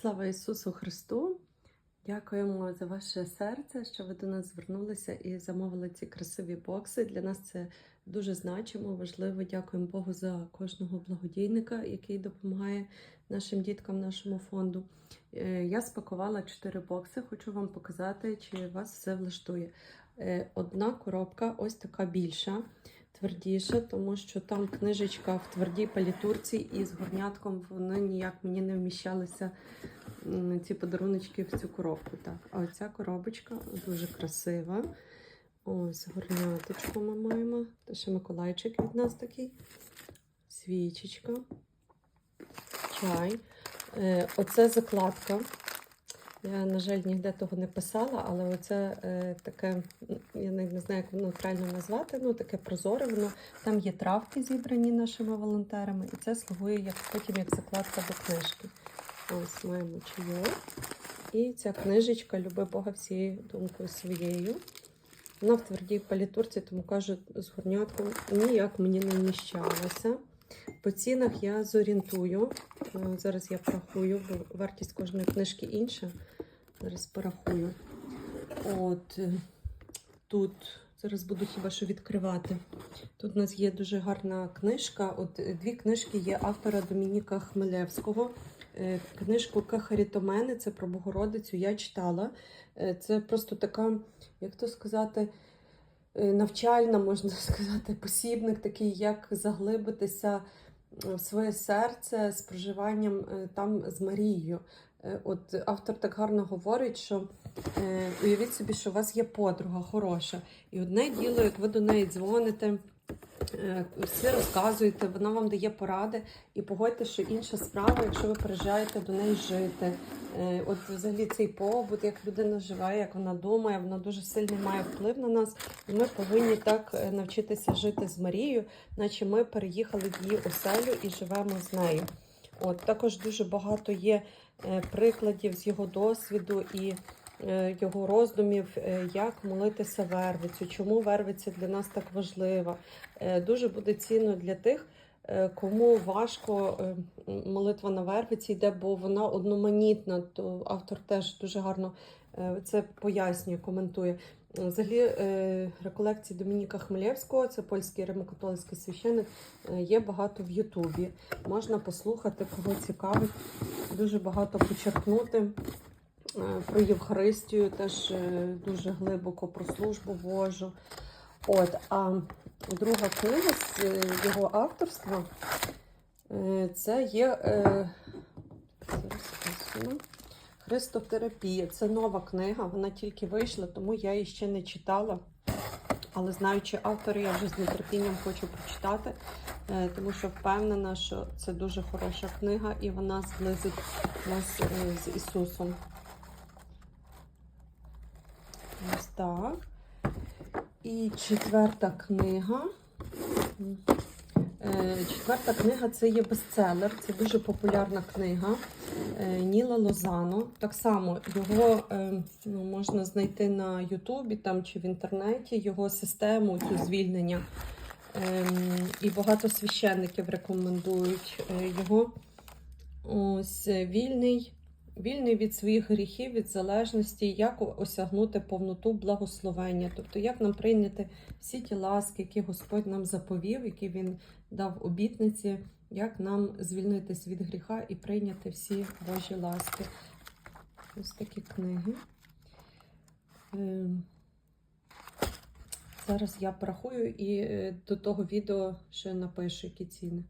Слава Ісусу Христу! Дякуємо за ваше серце, що ви до нас звернулися і замовили ці красиві бокси. Для нас це дуже значимо, важливо. Дякуємо Богу за кожного благодійника, який допомагає нашим діткам, нашому фонду. Е, Я спакувала 4 бокси. Хочу вам показати, чи вас все влаштує. Е, Одна коробка, ось така більша, твердіша, тому що там книжечка в твердій палітурці і з горнятком вони ніяк мені не вміщалися ці подаруночки в цю коробку. Так, а оця коробочка дуже красива. Ось горняточку ми маємо. Та ще Миколайчик від нас такий. Свічечка, чай. Е, оце закладка. Я, на жаль, ніде того не писала, але оце е, таке, я навіть не знаю, як воно правильно назвати, ну таке прозоре, воно там є травки зібрані нашими волонтерами, і це слугує як потім як закладка до книжки. Ось маємо чайок. І ця книжечка Люби Бога всією думкою своєю. Вона в твердій палітурці, тому кажу, з горнятком ніяк мені не вміщалося. По цінах я зорієнтую. Е, Зараз я порахую, бо вартість кожної книжки інша. Зараз порахую. От е, тут зараз буду хіба що відкривати. Тут у нас є дуже гарна книжка. От е, дві книжки є автора Домініка Хмелевського. Е, Книжку Кахарітомени, це про Богородицю, я читала. Це просто така, як то сказати, навчальна, можна сказати, посібник такий, як заглибитися в своє серце з проживанням там з Марією. Е, От автор так гарно говорить, що е, уявіть собі, що у вас є подруга хороша, і одне діло, як ви до неї дзвоните, е, все розказуєте, вона вам дає поради, і погодьте, що інша справа, якщо ви приїжджаєте до неї жити. Е, От взагалі цей побут, як людина живе, як вона думає, вона дуже сильний має вплив на нас. І ми повинні так е, навчитися жити з Марією, наче ми переїхали в її оселю і живемо з нею. От також дуже багато є е, прикладів з його досвіду і е, його роздумів, е, як молитися вервицю, чому вервиця для нас так важлива. Дуже буде цінно для тих, кому важко молитва на вервиці йде, бо вона одноманітна. То автор теж дуже гарно це пояснює, коментує. Взагалі, е, реколекції Домініка Хмелєвського, це польський римокатолицький священник, е, є багато в Ютубі. Можна послухати, кого цікавить, дуже багато почерпнути е, про Євхаристію, теж е, дуже глибоко про службу Божу. От, а друга книга з е, його авторства е, це є е, зараз. Христотерапія. Це нова книга, вона тільки вийшла, тому я її ще не читала. Але знаючи автора, я вже з нетерпінням хочу прочитати, е, тому що впевнена, що це дуже хороша книга і вона зблизить нас е, з Ісусом. Ось так. І четверта книга. Е, Четверта книга це є бестселер, це дуже популярна книга е, Ніла Лозано. Так само його е, ну, можна знайти на Ютубі там чи в інтернеті, його систему цю звільнення. Ем, І багато священників рекомендують його. Ось вільний, вільний від своїх гріхів, від залежності, як осягнути повноту благословення, тобто як нам прийняти всі ті ласки, які Господь нам заповів, які Він дав обітниці, як нам звільнитись від гріха і прийняти всі Божі ласки. Ось такі книги. Ем, Зараз я порахую і е, до того відео ще напишу, які ціни.